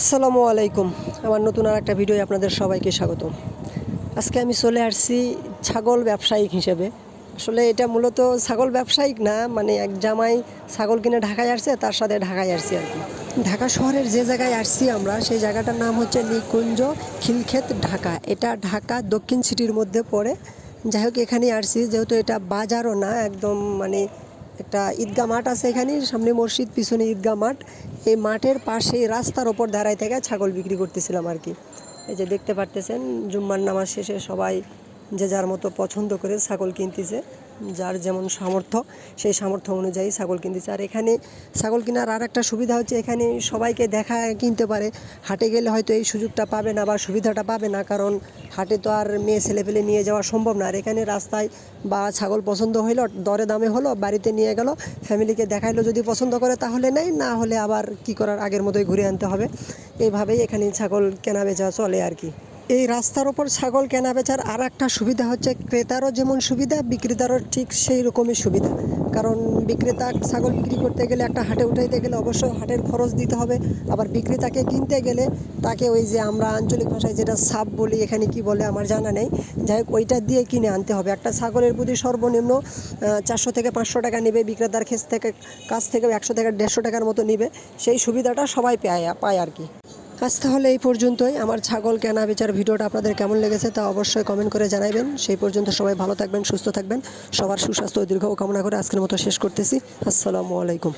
আসসালামু আলাইকুম। আমার নতুন আর একটা ভিডিও আপনাদের সবাইকে স্বাগত। আজকে আমি চলে আসছি ছাগল ব্যবসায়িক হিসেবে। আসলে এটা মূলত ছাগল ব্যবসায়িক না মানে এক জামাই ছাগল কিনে ঢাকায় আসছে, তার সাথে ঢাকায় আসছি আর কি। ঢাকা শহরের যে জায়গায় আসছি আমরা, সেই জায়গাটার নাম হচ্ছে নিকুঞ্জ খিলক্ষেত ঢাকা। এটা ঢাকা দক্ষিণ সিটির মধ্যে পড়ে। যাই হোক, এখানেই আসছি। যেহেতু এটা বাজারও না, একদম মানে একটা ঈদগাহ মাঠ আছে এখানে, সামনে মসজিদ, পিছনে ঈদগাহ মাঠ। এই মাঠের পাশে রাস্তার ওপর দাঁড়ায় থেকে ছাগল বিক্রি করতেছিলাম আর কি। এই যে দেখতে পারতেছেন, জুম্মার নামাজ শেষে সবাই যে যার মতো পছন্দ করে ছাগল কিনতেছে, যার যেমন সামর্থ্য, সেই সামর্থ্য অনুযায়ী ছাগল কিনতেছে। আর এখানে ছাগল কেনার আর একটা সুবিধা হচ্ছে, এখানে সবাইকে দেখা কিনতে পারে। হাটে গেলে হয়তো এই সুযোগটা পাবে না বা সুবিধাটা পাবে না, কারণ হাটে তো আর মেয়ে ছেলেপেলে নিয়ে যাওয়া সম্ভব না। আর এখানে রাস্তায় বা ছাগল পছন্দ হইল, দরে দামে হলো, বাড়িতে নিয়ে গেল, ফ্যামিলিকে দেখাইলো যদি পছন্দ করে তাহলে নেই না হলে আবার কি করার আগের মতোই ঘুরে আনতে হবে। এইভাবেই এখানে ছাগল কেনা বেচা চলে আর কি। এই রাস্তার ওপর ছাগল কেনা বেচার আর একটা সুবিধা হচ্ছে ক্রেতারও যেমন সুবিধা, বিক্রেতারও ঠিক সেই রকমই সুবিধা। কারণ বিক্রেতা ছাগল বিক্রি করতে গেলে একটা হাটে উঠাইতে গেলে অবশ্যই হাটের খরচ দিতে হবে। আবার বিক্রেতাকে কিনতে গেলে তাকে ওই যে আমরা আঞ্চলিক ভাষায় যেটা সাপ বলি, এখানে কি বলে আমার জানা নেই। যাই হোক, ওইটা দিয়ে কিনে আনতে হবে। একটা ছাগলের প্রতি সর্বনিম্ন চারশো থেকে পাঁচশো টাকা নেবে, বিক্রেতার ক্ষেত্র থেকে, কাছ থেকে একশো থেকে দেড়শো টাকার মতো নেবে। সেই সুবিধাটা সবাই পায় পায় আর কি। আজ তাহলে এই পর্যন্তই। আমার ছাগল কেনা বেচার ভিডিওটা আপনাদের কেমন লেগেছে তা অবশ্যই কমেন্ট করে জানাবেন। সেই পর্যন্ত সবাই ভালো থাকবেন, সুস্থ থাকবেন। সবার সুস্বাস্থ্য ও দীর্ঘ কামনা করে আজকের মতো শেষ করতেছি। আসসালামু আলাইকুম।